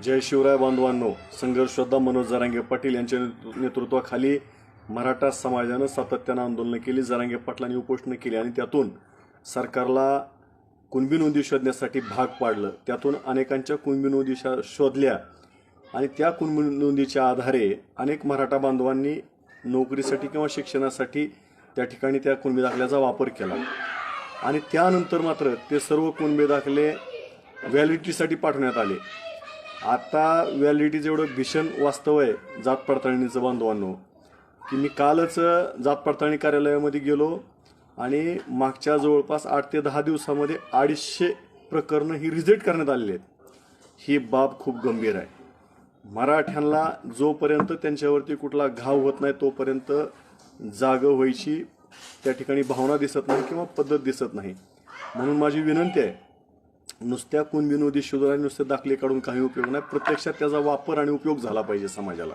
जय शिवराय बांधवांनो संघर्षोद्धा मनोज जरांगे पाटील यांच्या नेतृत्वाखाली मराठा समाजानं सातत्यानं आंदोलनं केली जरांगे पाटलांनी उपोषणं केली आणि त्यातून सरकारला कुणबी नोंदी शोधण्यासाठी भाग पाडलं. त्यातून अनेकांच्या कुणबी नोंदी शोधल्या आणि त्या कुणबी नोंदीच्या आधारे अनेक मराठा बांधवांनी नोकरीसाठी किंवा शिक्षणासाठी त्या ठिकाणी त्या कुणबी दाखल्याचा वापर केला. आणि त्यानंतर मात्र ते सर्व कुणबी दाखले व्हॅलिडिटीसाठी पाठवण्यात आले. आता व्हॅलिडिटीचं एवढं भीषण वास्तव आहे जात पडताळणीचं बांधवांनो. की मी कालच जात पडताळणी कार्यालयामध्ये गेलो आणि मागच्या जवळपास आठ ते दहा दिवसामध्ये अडीचशे प्रकरणं ही रिजेक्ट करण्यात आलेली आहेत. ही बाब खूप गंभीर आहे. मराठ्यांना जोपर्यंत त्यांच्यावरती कुठला घाव होत नाही तोपर्यंत जागं व्हायची त्या ठिकाणी भावना दिसत नाही किंवा पद्धत दिसत नाही. म्हणून माझी विनंती आहे नुसत्या कुणबिनोदी शोधून आणि नुसते दाखले काढून काही उपयोग नाही. प्रत्यक्षात त्याचा वापर आणि उपयोग झाला पाहिजे समाजाला.